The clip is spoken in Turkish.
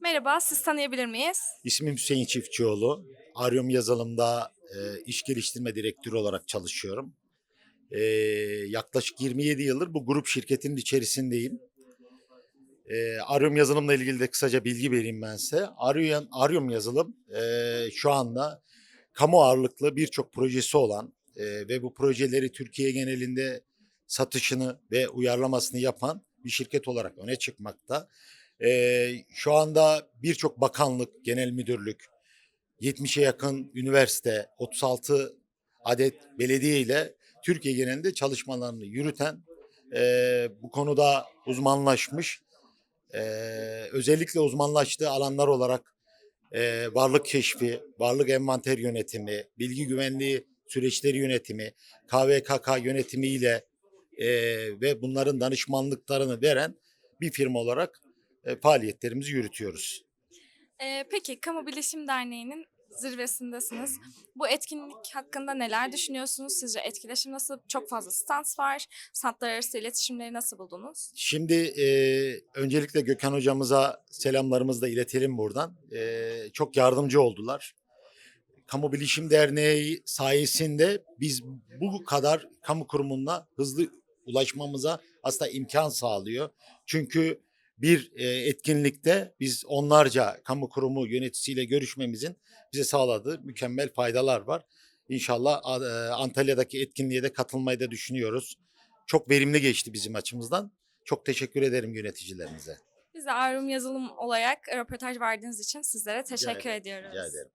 Merhaba, siz tanıyabilir miyiz? İsmim Hüseyin Çiftçioğlu. Aryum Yazılım'da e, iş geliştirme direktörü olarak çalışıyorum. E, yaklaşık 27 yıldır bu grup şirketinin içerisindeyim. E, Aryum Yazılım'la ilgili de kısaca bilgi vereyim ben size. Aryum, Aryum Yazılım e, şu anda kamu ağırlıklı birçok projesi olan e, ve bu projeleri Türkiye genelinde satışını ve uyarlamasını yapan bir şirket olarak öne çıkmakta. Ee, şu anda birçok bakanlık, genel müdürlük, 70'e yakın üniversite, 36 adet belediye ile Türkiye genelinde çalışmalarını yürüten, e, bu konuda uzmanlaşmış, e, özellikle uzmanlaştığı alanlar olarak e, varlık keşfi, varlık envanter yönetimi, bilgi güvenliği süreçleri yönetimi, KVKK yönetimi ile e, ve bunların danışmanlıklarını veren bir firma olarak e, faaliyetlerimizi yürütüyoruz. Ee, peki, Kamu Bilişim Derneği'nin zirvesindesiniz. Bu etkinlik hakkında neler düşünüyorsunuz? Sizce etkileşim nasıl? Çok fazla stand var. Standlar arası iletişimleri nasıl buldunuz? Şimdi e, öncelikle Gökhan hocamıza selamlarımızı da iletelim buradan. E, çok yardımcı oldular. Kamu Bilişim Derneği sayesinde biz bu kadar kamu kurumuna hızlı ulaşmamıza aslında imkan sağlıyor. Çünkü bir e, etkinlikte biz onlarca kamu kurumu yöneticisiyle görüşmemizin bize sağladığı mükemmel faydalar var. İnşallah e, Antalya'daki etkinliğe de katılmayı da düşünüyoruz. Çok verimli geçti bizim açımızdan. Çok teşekkür ederim yöneticilerimize. Biz de Arum Yazılım olarak röportaj verdiğiniz için sizlere teşekkür ederim, ediyoruz. Rica ederim.